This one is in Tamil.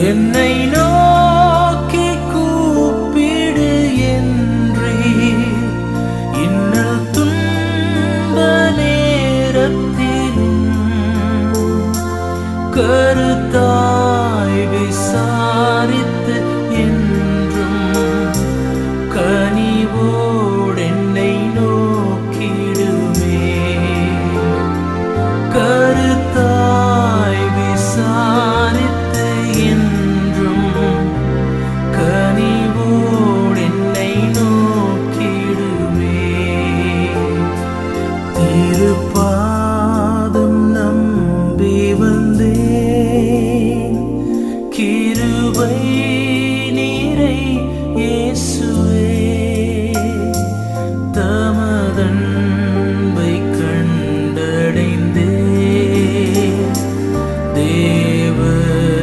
என்னை நோக்கி கூப்பிடு என்றே. இன்னல் துன்ப நேரத்திலும் கருத்தாய் பாதம் நம்பி வந்தேன். கிருபை நீரை இயேசுவே